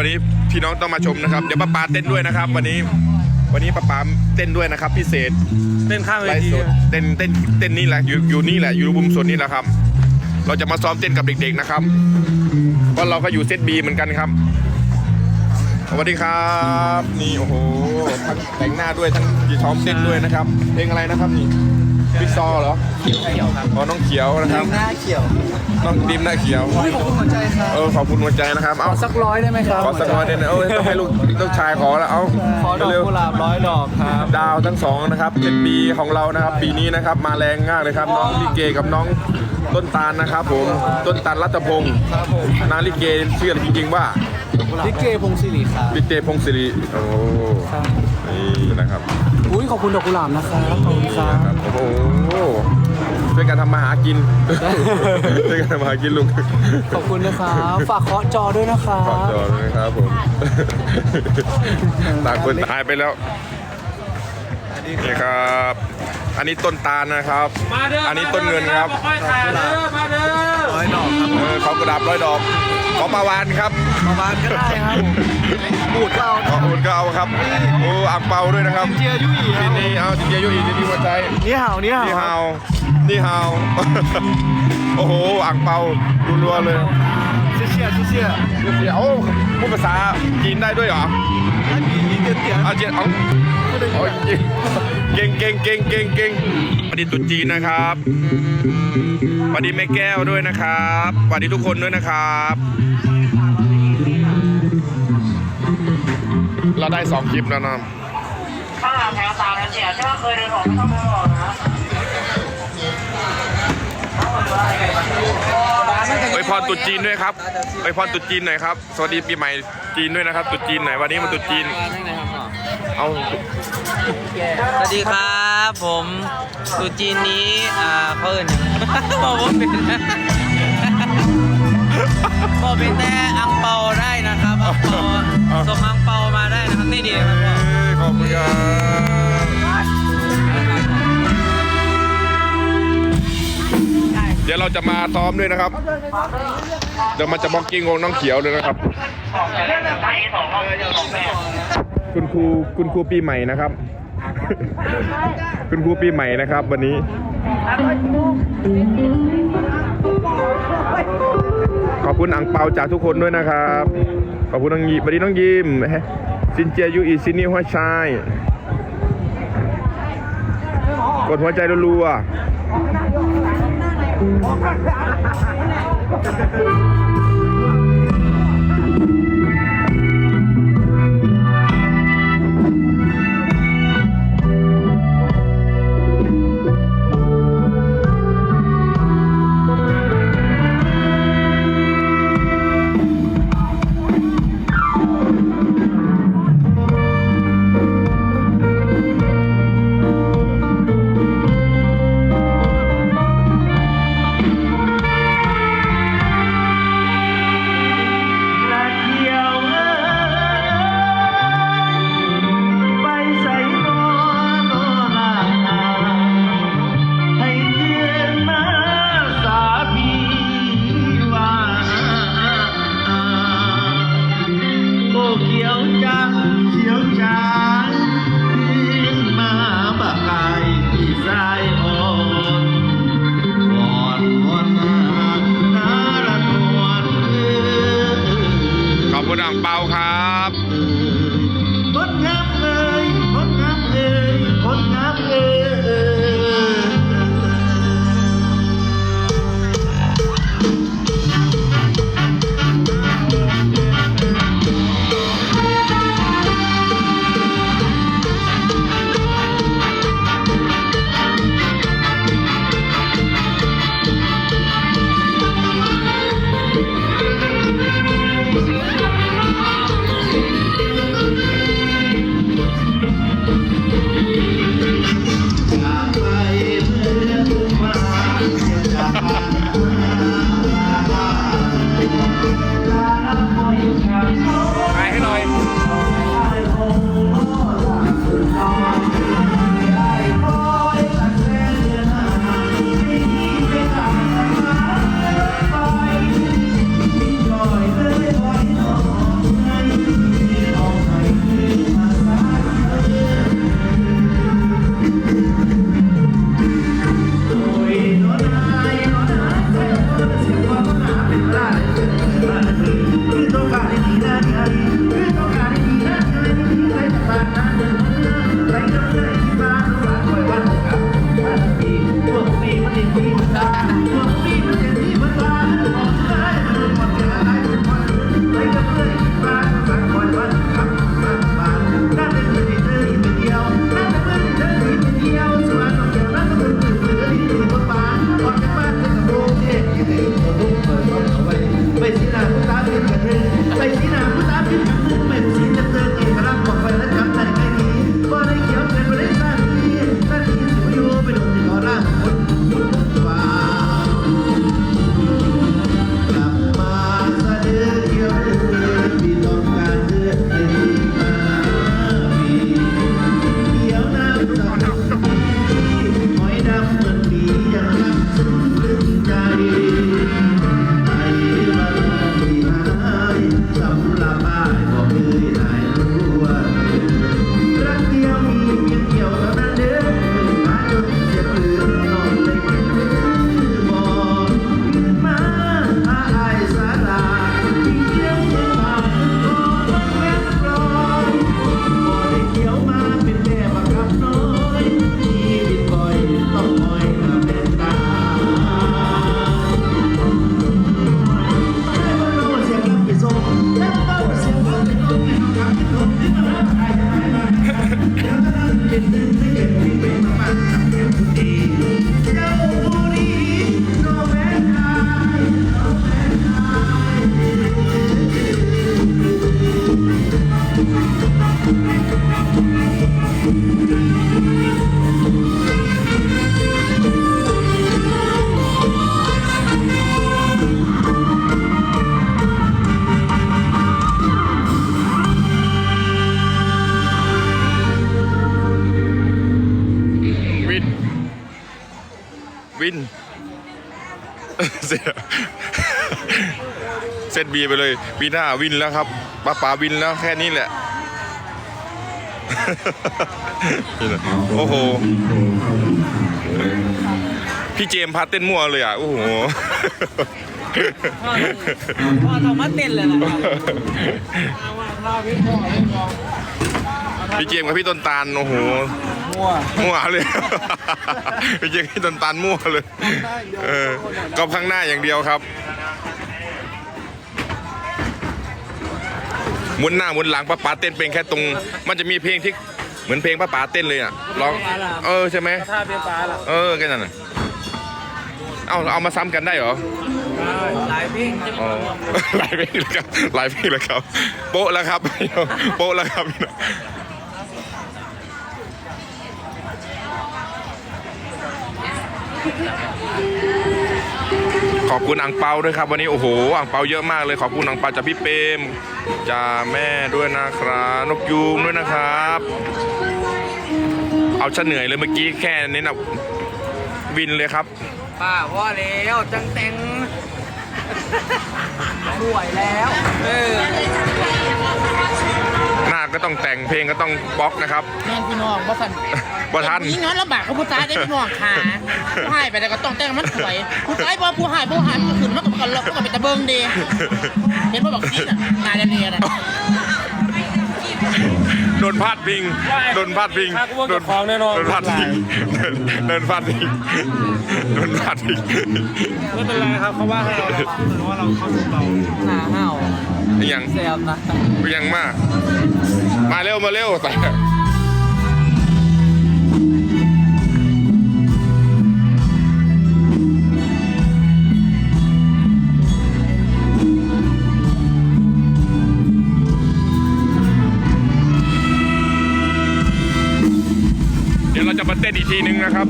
วันนี้พี่น้องต้องมาชมนะครับเดี๋ยวป้าปาเต้นด้วยนะครับ วันนี้วันนี้ป้าปาเต้นด้วยนะครับ พิเศษเต้นข้างเวไลฟ์ทีสดเต้นเต้นเต้นนี่แหละอยู่อยู่นี่แหละอยู่มุมส่วนนี้แหละครับ เราจะมาซ้อมเต้นกับเด็กๆนะครับเพราะเราก็อยู่เซตบีเหมือนกันครับสวัสดีครับนี่โอ้โหทั้งแต่งหน้าด้วยทั้งยีซ้อมเต้นด้วยนะครับเพลงอะไรนะครับนี่ บิ๊กซอเหรอเขียวครับอ๋อน้องเขียวนะครับหน้าเขียวน้องดิมหน้าเขียวขอบคุณหัวใจครับเออขอบคุณหัวใจนะครับเอาสักร้อยได้ไหมครับขอสักหน่อยเด่นเออต้องให้ลูกลูกชายขอแล้วเอาขอดอกเร็วกุหลาบร้อยดอกครับดาวทั้งสองนะครับเจ็ดปีของเรานะครับ ปีนี้นะครับมาแรงมากเลยครับน้องลิเกกับน้องต้นตาลนะครับผมต้นตาลรัตพงศ์ครับผมนาลิเกชื่อจริงๆว่าลิเกพงศิริครับลิเกพงศิริโอ้ครับ นี่นะครับอุ้ยขอบคุณดอกกุหลาบนะครับขอบคุณครันะบครับ โอ้โหช่วยกันทำมาหากินช่วยกันทำมาหากินลุงขอบคุณนะครับฝากเคาะจอด้วยนะครัขอบจอเลยนะครับผมต่างคนตายไปแล้ว นี่ครับ อันนี้ต้นตาลนะครับ อันนี้ต้นเงินครับร้อยดอกครับเออเขากระดาบร้อยดอกขอปลาวานครับประมาณก็ได้ครับบูดก็เอาขออุ่นก็เอาครับโอ้อ่างเปาด้วยนะครับเจียยุ่ยคทีรับนี้เอาทีนี้ยุอีทีนี้หัวใจนี่ห่าวนี่ห่าวนี่ฮาวนี่ฮาวโอ้โหอ่างเปารัวๆเลยเชี่ยเชี่ยเดี๋ยวพูดภาษาจีนได้ด้วยเหรออันนี้เตียนเตียนเอาเจียนเอา เอาเก่งเก่งเก่งเก่งเก่งสวัสดีตุ๊จีนนะครับสวัสดีแม่แก้วด้วยนะครับสวัสดีทุกคนด้วยนะครับ เราได้สองคลิปแล้วนะข้างหลังแถวสามแถวเฉียที่ว่าเคยเดินออกไม่ต้องเดินออกนะไปพรตุจีนด้วยครับไปพรตุจีนหน่อยครับ สวัสดีปีใหม่จีนด้วยนะครับ ตุจีนหน่อยวันนี้มันตรุษจีน เอาสวัสดีครับผมตรุจีนนี้อ่าเขาเอิญบอกว่าเป็นบอกเป็นแต่อังเปาได้นะครับอังเปาส่งอังเปามาได้นะครับนี่ดีครับพ่อเอ้ยขอบคุณครับเดี๋ยวเราจะมาซ้อมด้วยนะครับ เดี๋ยวมันจะบล็อกกิ้งงน้องเขียวเลยนะครับ ไหนสองรอบสองแบบคุณครูคุณครูปีใหม่นะครับ คุณครูปีใหม่นะครับ วันนี้ ขอบคุณอังเปาจากทุกคนด้วยนะครับ ขอบคุณน้องยีสวัสดีน้องยิมซินเจียยูอีซินี่หัวชายกดหัวใจรัวๆ ค เสียเซตบีไปเลยปีหน้าวินแล้วครับป้าป๋าวินแล้วแค่นี้แหละ โอ้โห พี่เจมส์พาเต้นมั่วเลยอะ โอ้โหพ่อต้องมาเต้นเลยนะครับพี่เจมส์กับพี่ต้นตาล โอ้โห มั่ว มั่วเลยพี่เจมส์กับพี่ต้นตาลมั่วเลยเออก็ข้างหน้าอย่างเดียวครับหมุนหน้าหมุนหลังป้าป๋าเต้นเป็นแค่ตรง มันจะมีเพลงที่เหมือนเพลงป้าป๋าเต้นเลยอะร้องเออใช่ไหมท่าเบี้ยฟ้าล่ะเออแค่นั้นน่ะเอาเอามาซ้ำกันได้เหรอหลายเพลงจะอ๋อหลายเพลงเลยครับหลายเพลงเลยครับ โป๊ะแล้วครับโป๊ะแล้วครับ ขอบคุณอังเปาด้วยครับ วันนี้โอ้โหอังเปาเยอะมากเลย ขอบคุณอังเปาจากพี่เปรมจากแม่ด้วยนะครับนกยูงด้วยนะครับ เอาชะเหนื่อยเลยเมื่อกี้แค่นี้นะวินเลยครับป้าพ่อแล้วจังเต็งป่วยแล้ว เออ หน้าก็ต้องแต่งเพลงก็ต้องบล็อกนะครับ แม่นพี่น้องบ่สันบ่ทันยิ่งน้อยลำบากกับผู้ตายได้พี่น้องขาผู้หายไปแต่ก็ต้องแต่งมันสวยผู้ตายบ่ผู้หายผู้หายมันก็ขึ้นมันก็กันแล้วก็เป็นตะเบิงดีเห็นบ่บอกซีน่ะนายเนียน่ะโด นพาดพิงโดนพาดพิงโดนของแน่นอน โดนพาดพิงโดนพาดพิงโดนพาดพิงไม่เป็นไรครับเขาว่าให้เราเราเหมือนว่าเราเข้าสู่เราหนาเห่ายังแซบนะ ยังมาก มาเร็วมาเร็วแต่ เดี๋ยวเราจะมาเต้นอีกทีนึงนะครับ